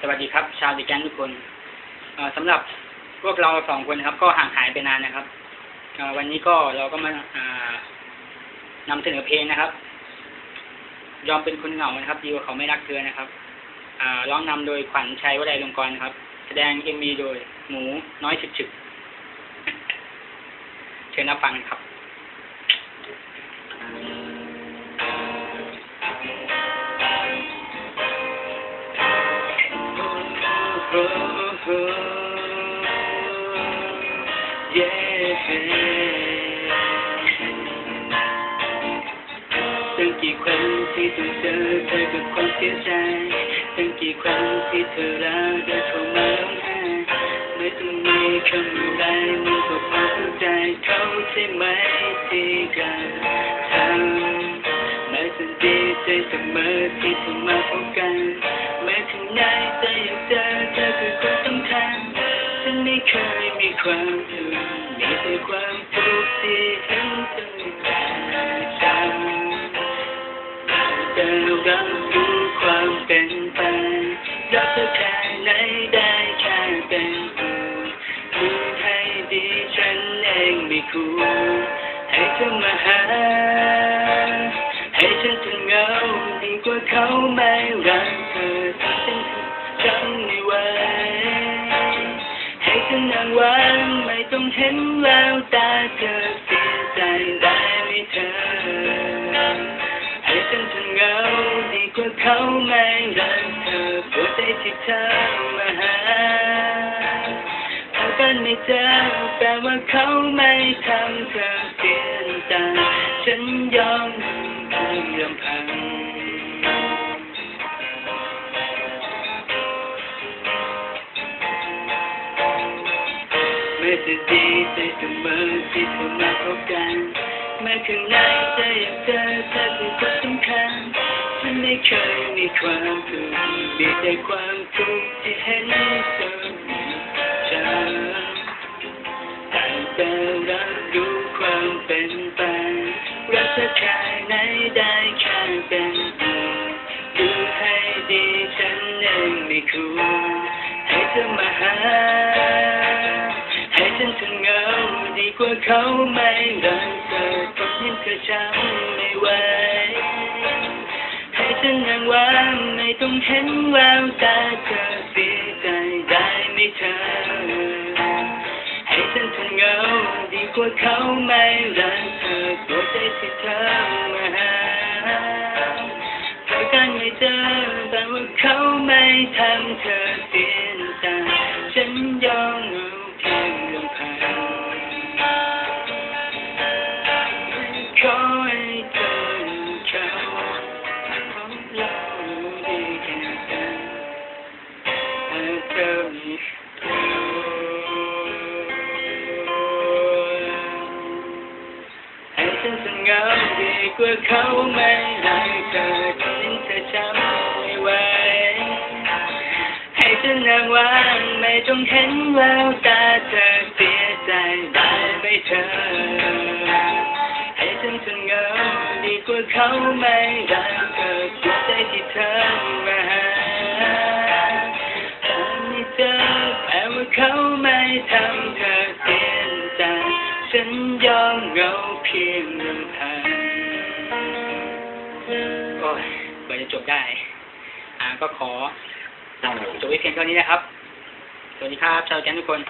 สวัสดีครับ ชาวดิแกนทุกคนเอ่อสำหรับพวกเราสองคนนะครับ ก็ห่างหายไปนานนะครับวันนี้ก็เราก็มาอ่านำเสนอเพลงนะครับ ยอมเป็นคนเหงานะครับดีกว่าเขาไม่รักเธอนะครับอร้องนำโดยขวัญชัยวลัยลงกรนะครับ แสดงเอ็มวีโดยหมูน้อยฉึกฉึกเชิญรับฟังครับ ตั้งกี่ครั้งที่ต้องเจอเธอกับความเสียใจตั้งกี่ครั้งที่เธอรักและเข้ามาร้องไห้ไม่ต้องมีคำอะไรมันก็พอเข้าใจเขาใช่ไหมที่กันทำไม่สันดีใจเสมอที่เธอมาพบ เคยมีความสุขมีแต่ความทุกข์ที่เห็นเธอจำแต่รับรู้ความเป็นไปรักเธอแค่ไหนได้แค่เป็นผู้ดูให้ดีฉันเองไม่ควรให้เธอมาหา ให้ฉันถึงเหงาดีกว่าเขาไม่รักเธอฉันจำไม่ไหวให้ ฉันนั่งวันไม่ต้องเห็นแววตาเธอเสียใจได้ไหมเธอ ให้ฉันถึงเหงาดีกว่าเขาไม่รักเธอปวดใจที่เธอมาหาถ้ากันไม่เจอแปลว่าเขาไม่ทำเธอเสียน้ำตาฉันยอมยงลำพัง ไม่จะดีใจเสมอที่เธอมาพบกันแม้ข้างในใจยังเจอเธอคือคนสำคัญฉันไม่เคยมีความทุกข์มีแต่ความทุกข์ที่เห็นเธอมีฉันแต่แต่รับรู้ความเป็นไปรักเธอแค่ไหนได้แค่เป็นอยู่ดูให้ดีฉันเองไม่ควรให้เธอมาหา ว่าเขาไม่รักเธอทนเห็นเธอช้ำไม่ไหวให้ฉันยังว่างไม่ต้องเห็นแววตาเธอเสียใจได้ไหมเธอ ให้ฉันถึงเหงาดีกว่าเขาไม่รักเธอตัวใจที่เธอมาหาเธอกันไม่เจอแต่ว่าเขาไม่ทำเธอเสีย ว่าเขาไม่ได้เธอทิ้งเธอช้ำไม่ไหวให้ฉันนั่งว่างไม่ต้องเห็นแววตาเธอเสียใจได้ไหมเธอ ให้ฉันสงเหงาดีกว่าเขาไม่รักเธอปวดใจที่เธอมาหาถ้าไม่เจอแปลว่าเขาไม่ทำเธอเสียใจฉันยอมเหงาเพียงลำพัง จะจบได้ อ่าก็ขอจบไว้เพียงเท่านี้นะครับ สวัสดีครับชาวแก๊งทุกคน